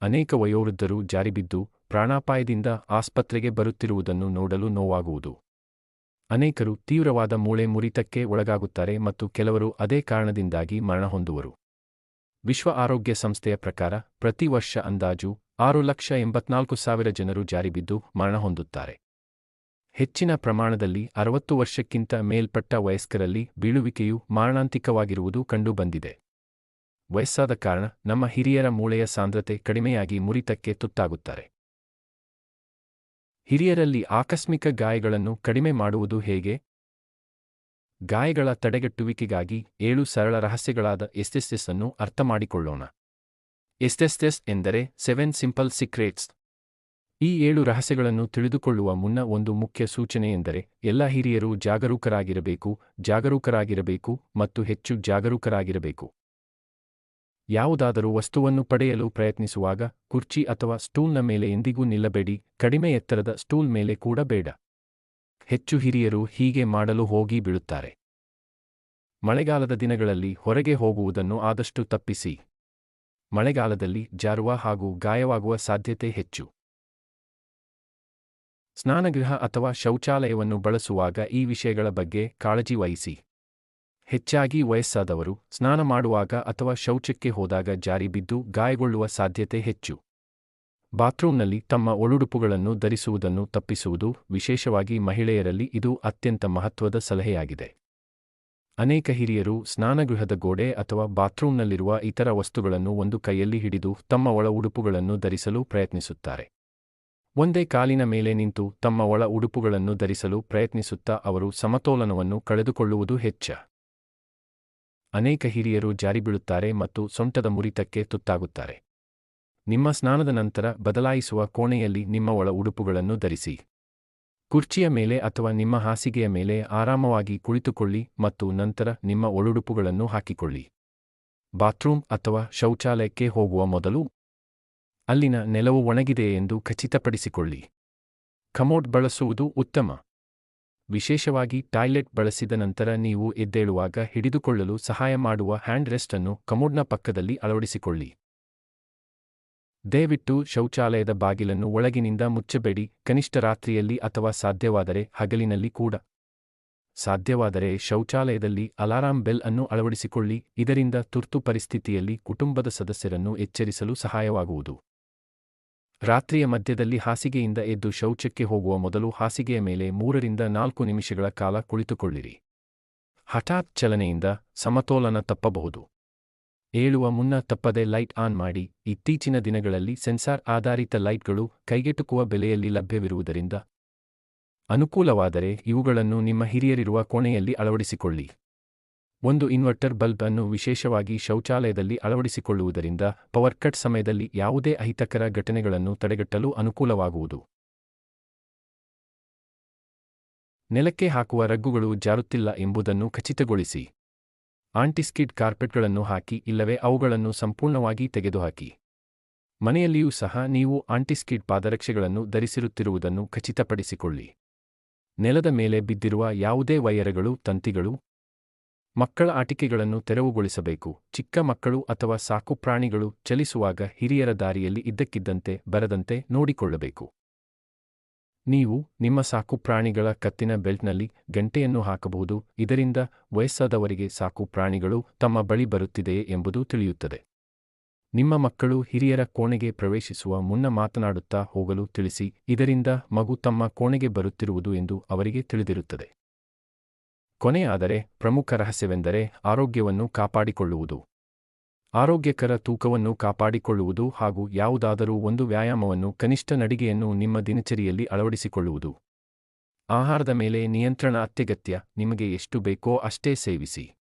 ಅನೇಕ ವಯೋವೃದ್ಧರು ಜಾರಿಬಿದ್ದು ಪ್ರಾಣಾಪಾಯದಿಂದ ಆಸ್ಪತ್ರೆಗೆ ಬರುತ್ತಿರುವುದನ್ನು ನೋಡಲು ನೋವಾಗುವುದು. ಅನೇಕರು ತೀವ್ರವಾದ ಮೂಳೆ ಮುರಿತಕ್ಕೆ ಒಳಗಾಗುತ್ತಾರೆ ಮತ್ತು ಕೆಲವರು ಅದೇ ಕಾರಣದಿಂದಾಗಿ ಮರಣ ಹೊಂದುವರು. ವಿಶ್ವ ಆರೋಗ್ಯ ಸಂಸ್ಥೆಯ ಪ್ರಕಾರ ಪ್ರತಿ ವರ್ಷ ಅಂದಾಜು ಆರು ಲಕ್ಷ ಎಂಬತ್ನಾಲ್ಕು ಸಾವಿರ ಜನರು ಜಾರಿಬಿದ್ದು ಮರಣ ಹೊಂದುತ್ತಾರೆ. ಹೆಚ್ಚಿನ ಪ್ರಮಾಣದಲ್ಲಿ ಅರವತ್ತು ವರ್ಷಕ್ಕಿಂತ ಮೇಲ್ಪಟ್ಟ ವಯಸ್ಕರಲ್ಲಿ ಬೀಳುವಿಕೆಯು ಮಾರಣಾಂತಿಕವಾಗಿರುವುದು ಕಂಡುಬಂದಿದೆ. ವಯಸ್ಸಾದ ಕಾರಣ ನಮ್ಮ ಹಿರಿಯರ ಮೂಳೆಯ ಸಾಂದ್ರತೆ ಕಡಿಮೆಯಾಗಿ ಮುರಿತಕ್ಕೆ ತುತ್ತಾಗುತ್ತಾರೆ. ಹಿರಿಯರಲ್ಲಿ ಆಕಸ್ಮಿಕ ಗಾಯಗಳನ್ನು ಕಡಿಮೆ ಮಾಡುವುದು ಹೇಗೆ? ಗಾಯಗಳ ತಡೆಗಟ್ಟುವಿಕೆಗಾಗಿ ಏಳು ಸರಳ ರಹಸ್ಯಗಳಾದ ಎಸ್ಎಸ್ಎಸ್ ಅನ್ನು ಅರ್ಥಮಾಡಿಕೊಳ್ಳೋಣ. ಎಸ್ಎಸ್ಎಸ್ ಎಂದರೆ ಸೆವೆನ್ ಸಿಂಪಲ್ ಸೀಕ್ರೆಟ್ಸ್. ಈ ಏಳು ರಹಸ್ಯಗಳನ್ನು ತಿಳಿದುಕೊಳ್ಳುವ ಮುನ್ನ ಒಂದು ಮುಖ್ಯ ಸೂಚನೆ ಎಂದರೆ ಎಲ್ಲ ಹಿರಿಯರು ಜಾಗರೂಕರಾಗಿರಬೇಕು ಜಾಗರೂಕರಾಗಿರಬೇಕು ಮತ್ತು ಹೆಚ್ಚು ಜಾಗರೂಕರಾಗಿರಬೇಕು. ಯಾವುದಾದರೂ ವಸ್ತುವನ್ನು ಪಡೆಯಲು ಪ್ರಯತ್ನಿಸುವಾಗ ಕುರ್ಚಿ ಅಥವಾ ಸ್ಟೂಲ್ನ ಮೇಲೆ ಎಂದಿಗೂ ನಿಲ್ಲಬೇಡಿ, ಕಡಿಮೆ ಎತ್ತರದ ಸ್ಟೂಲ್ ಮೇಲೆ ಕೂಡ ಬೇಡ. ಹೆಚ್ಚು ಹಿರಿಯರು ಹೀಗೆ ಮಾಡಲು ಹೋಗಿ ಬೀಳುತ್ತಾರೆ. ಮಳೆಗಾಲದ ದಿನಗಳಲ್ಲಿ ಹೊರಗೆ ಹೋಗುವುದನ್ನು ಆದಷ್ಟು ತಪ್ಪಿಸಿ. ಮಳೆಗಾಲದಲ್ಲಿ ಜಾರುವ ಹಾಗೂ ಗಾಯವಾಗುವ ಸಾಧ್ಯತೆ ಹೆಚ್ಚು. ಸ್ನಾನಗೃಹ ಅಥವಾ ಶೌಚಾಲಯವನ್ನು ಬಳಸುವಾಗ ಈ ವಿಷಯಗಳ ಬಗ್ಗೆ ಕಾಳಜಿ ವಹಿಸಿ. ಹೆಚ್ಚಾಗಿ ವಯಸ್ಸಾದವರು ಸ್ನಾನ ಮಾಡುವಾಗ ಅಥವಾ ಶೌಚಕ್ಕೆ ಹೋದಾಗ ಜಾರಿ ಬಿದ್ದು ಗಾಯಗೊಳ್ಳುವ ಸಾಧ್ಯತೆ ಹೆಚ್ಚು. ಬಾತ್ರೂಂನಲ್ಲಿ ತಮ್ಮ ಒಳುಡುಪುಗಳನ್ನು ಧರಿಸುವುದನ್ನು ತಪ್ಪಿಸುವುದು ವಿಶೇಷವಾಗಿ ಮಹಿಳೆಯರಲ್ಲಿ ಇದು ಅತ್ಯಂತ ಮಹತ್ವದ ಸಲಹೆಯಾಗಿದೆ. ಅನೇಕ ಹಿರಿಯರು ಸ್ನಾನಗೃಹದ ಗೋಡೆ ಅಥವಾ ಬಾತ್ರೂಂನಲ್ಲಿರುವ ಇತರ ವಸ್ತುಗಳನ್ನು ಒಂದು ಕೈಯಲ್ಲಿ ಹಿಡಿದು ತಮ್ಮ ಒಳ ಉಡುಪುಗಳನ್ನು ಧರಿಸಲು ಪ್ರಯತ್ನಿಸುತ್ತಾರೆ. ಒಂದೇ ಕಾಲಿನ ಮೇಲೆ ನಿಂತು ತಮ್ಮ ಒಳ ಉಡುಪುಗಳನ್ನು ಧರಿಸಲು ಪ್ರಯತ್ನಿಸುತ್ತಾ ಅವರು ಸಮತೋಲನವನ್ನು ಕಳೆದುಕೊಳ್ಳುವುದು ಹೆಚ್ಚ. ಅನೇಕ ಹಿರಿಯರು ಜಾರಿಬೀಳುತ್ತಾರೆ ಮತ್ತು ಸೊಂಟದ ಮುರಿತಕ್ಕೆ ತುತ್ತಾಗುತ್ತಾರೆ. ನಿಮ್ಮ ಸ್ನಾನದ ನಂತರ ಬದಲಾಯಿಸುವ ಕೋಣೆಯಲ್ಲಿ ನಿಮ್ಮ ಒಳ ಉಡುಪುಗಳನ್ನು ಧರಿಸಿ. ಕುರ್ಚಿಯ ಮೇಲೆ ಅಥವಾ ನಿಮ್ಮ ಹಾಸಿಗೆಯ ಮೇಲೆ ಆರಾಮವಾಗಿ ಕುಳಿತುಕೊಳ್ಳಿ ಮತ್ತು ನಂತರ ನಿಮ್ಮ ಒಳುಡುಪುಗಳನ್ನು ಹಾಕಿಕೊಳ್ಳಿ. ಬಾತ್ರೂಮ್ ಅಥವಾ ಶೌಚಾಲಯಕ್ಕೆ ಹೋಗುವ ಮೊದಲು ಅಲ್ಲಿನ ನೆಲವು ಒಣಗಿದೆ ಎಂದು ಖಚಿತಪಡಿಸಿಕೊಳ್ಳಿ. ಕಮೋಡ್ ಬಳಸುವುದು ಉತ್ತಮ. ವಿಶೇಷವಾಗಿ ಟಾಯ್ಲೆಟ್ ಬಳಸಿದ ನಂತರ ನೀವು ಎದ್ದೇಳುವಾಗ ಹಿಡಿದುಕೊಳ್ಳಲು ಸಹಾಯ ಮಾಡುವ ಹ್ಯಾಂಡ್ ರೆಸ್ಟ್ ಅನ್ನು ಕಮೋಡ್ನ ಪಕ್ಕದಲ್ಲಿ ಅಳವಡಿಸಿಕೊಳ್ಳಿ. ದಯವಿಟ್ಟು ಶೌಚಾಲಯದ ಬಾಗಿಲನ್ನು ಒಳಗಿನಿಂದ ಮುಚ್ಚಬೇಡಿ, ಕನಿಷ್ಠ ರಾತ್ರಿಯಲ್ಲಿ ಅಥವಾ ಸಾಧ್ಯವಾದರೆ ಹಗಲಿನಲ್ಲಿ ಕೂಡ. ಸಾಧ್ಯವಾದರೆ ಶೌಚಾಲಯದಲ್ಲಿ ಅಲಾರಾಂ ಬೆಲ್ ಅನ್ನು ಅಳವಡಿಸಿಕೊಳ್ಳಿ, ಇದರಿಂದ ತುರ್ತು ಪರಿಸ್ಥಿತಿಯಲ್ಲಿ ಕುಟುಂಬದ ಸದಸ್ಯರನ್ನು ಎಚ್ಚರಿಸಲು ಸಹಾಯವಾಗುವುದು. ರಾತ್ರಿಯ ಮಧ್ಯದಲ್ಲಿ ಹಾಸಿಗೆಯಿಂದ ಎದ್ದು ಶೌಚಕ್ಕೆ ಹೋಗುವ ಮೊದಲು ಹಾಸಿಗೆಯ ಮೇಲೆ ಮೂರರಿಂದ ನಾಲ್ಕು ನಿಮಿಷಗಳ ಕಾಲ ಕುಳಿತುಕೊಳ್ಳಿರಿ. ಹಠಾತ್ ಚಲನೆಯಿಂದ ಸಮತೋಲನ ತಪ್ಪಬಹುದು. ಏಳುವ ಮುನ್ನ ತಪ್ಪದೆ ಲೈಟ್ ಆನ್ ಮಾಡಿ, ಇತ್ತೀಚಿನ ದಿನಗಳಲ್ಲಿ ಸೆನ್ಸಾರ್ ಆಧಾರಿತ ಲೈಟ್ಗಳು ಕೈಗೆಟುಕುವ ಬೆಲೆಯಲ್ಲಿ ಲಭ್ಯವಿರುವುದರಿಂದ ಅನುಕೂಲವಾದರೆ ಇವುಗಳನ್ನು ನಿಮ್ಮ ಹಿರಿಯರಿರುವ ಕೋಣೆಯಲ್ಲಿ ಅಳವಡಿಸಿಕೊಳ್ಳಿ. ಒಂದು ಇನ್ವರ್ಟರ್ ಬಲ್ಬ್ ಅನ್ನು ವಿಶೇಷವಾಗಿ ಶೌಚಾಲಯದಲ್ಲಿ ಅಳವಡಿಸಿಕೊಳ್ಳುವುದರಿಂದ ಪವರ್ ಕಟ್ ಸಮಯದಲ್ಲಿ ಯಾವುದೇ ಅಹಿತಕರ ಘಟನೆಗಳನ್ನು ತಡೆಗಟ್ಟಲು ಅನುಕೂಲವಾಗುವುದು. ನೆಲಕ್ಕೆ ಹಾಕುವ ರಗ್ಗುಗಳು ಜಾರುತ್ತಿಲ್ಲ ಎಂಬುದನ್ನು ಖಚಿತಗೊಳಿಸಿ. ಆಂಟಿಸ್ಕಿಡ್ ಕಾರ್ಪೆಟ್ಗಳನ್ನು ಹಾಕಿ ಇಲ್ಲವೇ ಅವುಗಳನ್ನು ಸಂಪೂರ್ಣವಾಗಿ ತೆಗೆದುಹಾಕಿ. ಮನೆಯಲ್ಲಿಯೂ ಸಹ ನೀವು ಆಂಟಿಸ್ಕಿಡ್ ಪಾದರಕ್ಷೆಗಳನ್ನು ಧರಿಸಿರುತ್ತಿರುವುದನ್ನು ಖಚಿತಪಡಿಸಿಕೊಳ್ಳಿ. ನೆಲದ ಮೇಲೆ ಬಿದ್ದಿರುವ ಯಾವುದೇ ವೈಯರಗಳು, ತಂತಿಗಳು ಮಕ್ಕಳ ಆಟಿಕೆಗಳನ್ನು ತೆರವುಗೊಳಿಸಬೇಕು. ಚಿಕ್ಕ ಮಕ್ಕಳು ಅಥವಾ ಸಾಕುಪ್ರಾಣಿಗಳು ಚಲಿಸುವಾಗ ಹಿರಿಯರ ದಾರಿಯಲ್ಲಿ ಇದ್ದಕ್ಕಿದ್ದಂತೆ ಬರದಂತೆ ನೋಡಿಕೊಳ್ಳಬೇಕು. ನೀವು ನಿಮ್ಮ ಸಾಕುಪ್ರಾಣಿಗಳ ಕತ್ತಿನ ಬೆಲ್ಟ್ನಲ್ಲಿ ಗಂಟೆಯನ್ನು ಹಾಕಬಹುದು. ಇದರಿಂದ ವಯಸ್ಸಾದವರಿಗೆ ಸಾಕುಪ್ರಾಣಿಗಳು ತಮ್ಮ ಬಳಿ ಬರುತ್ತಿದೆಯೇ ಎಂಬುದು ತಿಳಿಯುತ್ತದೆ. ನಿಮ್ಮ ಮಕ್ಕಳು ಹಿರಿಯರ ಕೋಣೆಗೆ ಪ್ರವೇಶಿಸುವ ಮುನ್ನ ಮಾತನಾಡುತ್ತಾ ಹೋಗಲು ತಿಳಿಸಿ, ಇದರಿಂದ ಮಗು ತಮ್ಮ ಕೋಣೆಗೆ ಬರುತ್ತಿರುವುದು ಎಂದು ಅವರಿಗೆ ತಿಳಿದಿರುತ್ತದೆ. ಕೊನೆಯಾದರೆ ಪ್ರಮುಖ ರಹಸ್ಯವೆಂದರೆ ಆರೋಗ್ಯವನ್ನು ಕಾಪಾಡಿಕೊಳ್ಳುವುದು. ಆರೋಗ್ಯಕರ ತೂಕವನ್ನು ಕಾಪಾಡಿಕೊಳ್ಳುವುದು ಹಾಗೂ ಯಾವುದಾದರೂ ಒಂದು ವ್ಯಾಯಾಮವನ್ನು ಕನಿಷ್ಠ ನಡಿಗೆಯನ್ನು ನಿಮ್ಮ ದಿನಚರಿಯಲ್ಲಿ ಅಳವಡಿಸಿಕೊಳ್ಳುವುದು. ಆಹಾರದ ಮೇಲೆ ನಿಯಂತ್ರಣ ಅತ್ಯಗತ್ಯ, ನಿಮಗೆ ಎಷ್ಟು ಬೇಕೋ ಅಷ್ಟೇ ಸೇವಿಸಿ.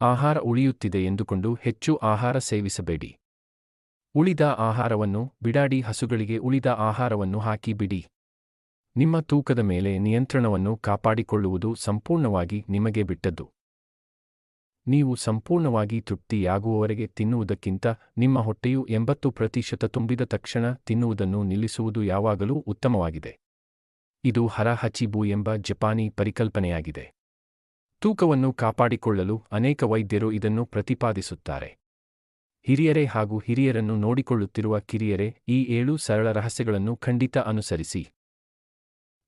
ಆಹಾರ ಉಳಿಯುತ್ತಿದೆ ಎಂದುಕೊಂಡು ಹೆಚ್ಚು ಆಹಾರ ಸೇವಿಸಬೇಡಿ. ಉಳಿದ ಆಹಾರವನ್ನು, ಬಿಡಾಡಿ ಹಸುಗಳಿಗೆ ಉಳಿದ ಆಹಾರವನ್ನು ಹಾಕಿ ಬಿಡಿ ನಿಮ್ಮ ತೂಕದ ಮೇಲೆ ನಿಯಂತ್ರಣವನ್ನು ಕಾಪಾಡಿಕೊಳ್ಳುವುದು ಸಂಪೂರ್ಣವಾಗಿ ನಿಮಗೆ ಬಿಟ್ಟದ್ದು. ನೀವು ಸಂಪೂರ್ಣವಾಗಿ ತೃಪ್ತಿಯಾಗುವವರೆಗೆ ತಿನ್ನುವುದಕ್ಕಿಂತ ನಿಮ್ಮ ಹೊಟ್ಟೆಯು ಎಂಬತ್ತು ಪ್ರತಿಶತ ತುಂಬಿದ ತಕ್ಷಣ ತಿನ್ನುವುದನ್ನು ನಿಲ್ಲಿಸುವುದು ಯಾವಾಗಲೂ ಉತ್ತಮವಾಗಿದೆ. ಇದು ಹರಹಚಿಬು ಎಂಬ ಜಪಾನಿ ಪರಿಕಲ್ಪನೆಯಾಗಿದೆ. ತೂಕವನ್ನು ಕಾಪಾಡಿಕೊಳ್ಳಲು ಅನೇಕ ವೈದ್ಯರು ಇದನ್ನು ಪ್ರತಿಪಾದಿಸುತ್ತಾರೆ. ಹಿರಿಯರೇ ಹಾಗೂ ಹಿರಿಯರನ್ನು ನೋಡಿಕೊಳ್ಳುತ್ತಿರುವ ಕಿರಿಯರೇ ಈ ಏಳು ಸರಳ ರಹಸ್ಯಗಳನ್ನು ಖಂಡಿತ ಅನುಸರಿಸಿ.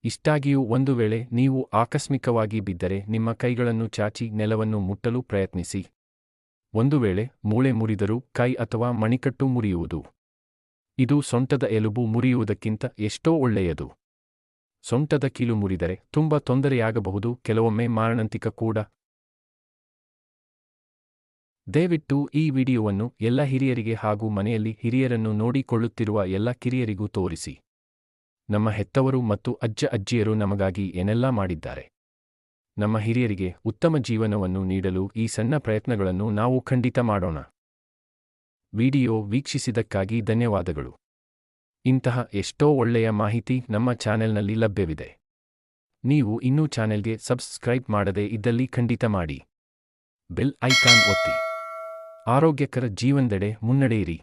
ಇಷ್ಟಾಗಿಯೂ ಒಂದು ವೇಳೆ ನೀವು ಆಕಸ್ಮಿಕವಾಗಿ ಬಿದ್ದರೆ ನಿಮ್ಮ ಕೈಗಳನ್ನು ಚಾಚಿ ನೆಲವನ್ನು ಮುಟ್ಟಲು ಪ್ರಯತ್ನಿಸಿ. ಒಂದು ವೇಳೆ ಮೂಳೆ ಮುರಿದರೂ ಕೈ ಅಥವಾ ಮಣಿಕಟ್ಟು ಮುರಿಯುವುದು. ಇದು ಸೊಂಟದ ಎಲುಬು ಮುರಿಯುವುದಕ್ಕಿಂತ ಎಷ್ಟೋ ಒಳ್ಳೆಯದು. ಸೊಂಟದ ಕೀಲು ಮುರಿದರೆ ತುಂಬ ತೊಂದರೆಯಾಗಬಹುದು, ಕೆಲವೊಮ್ಮೆ ಮಾರಣಾಂತಿಕ ಕೂಡ. ದಯವಿಟ್ಟು ಈ ವಿಡಿಯೋವನ್ನು ಎಲ್ಲ ಹಿರಿಯರಿಗೆ ಹಾಗೂ ಮನೆಯಲ್ಲಿ ಹಿರಿಯರನ್ನು ನೋಡಿಕೊಳ್ಳುತ್ತಿರುವ ಎಲ್ಲ ಕಿರಿಯರಿಗೂ ತೋರಿಸಿ. ನಮ್ಮ ಹೆತ್ತವರು ಮತ್ತು ಅಜ್ಜ ಅಜ್ಜಿಯರು ನಮಗಾಗಿ ಏನೆಲ್ಲ ಮಾಡಿದ್ದಾರೆ? ನಮ್ಮ ಹಿರಿಯರಿಗೆ ಉತ್ತಮ ಜೀವನವನ್ನು ನೀಡಲು ಈ ಸಣ್ಣ ಪ್ರಯತ್ನಗಳನ್ನು ನಾವು ಖಂಡಿತ ಮಾಡೋಣ. ವಿಡಿಯೋ ವೀಕ್ಷಿಸಿದ್ದಕ್ಕಾಗಿ ಧನ್ಯವಾದಗಳು. ಇಂತಹ ಎಷ್ಟೋ ಒಳ್ಳೆಯ ಮಾಹಿತಿ ನಮ್ಮ ಚಾನೆಲ್ನಲ್ಲಿ ಲಭ್ಯವಿದೆ. ನೀವು ಇನ್ನೂ ಚಾನೆಲ್ಗೆ ಸಬ್ಸ್ಕ್ರೈಬ್ ಮಾಡದೇ ಇದ್ದಲ್ಲಿ ಖಂಡಿತ ಮಾಡಿ. ಬೆಲ್ ಐಕಾನ್ ಒತ್ತಿ. ಆರೋಗ್ಯಕರ ಜೀವನದೆಡೆ ಮುನ್ನಡೆಯಿರಿ.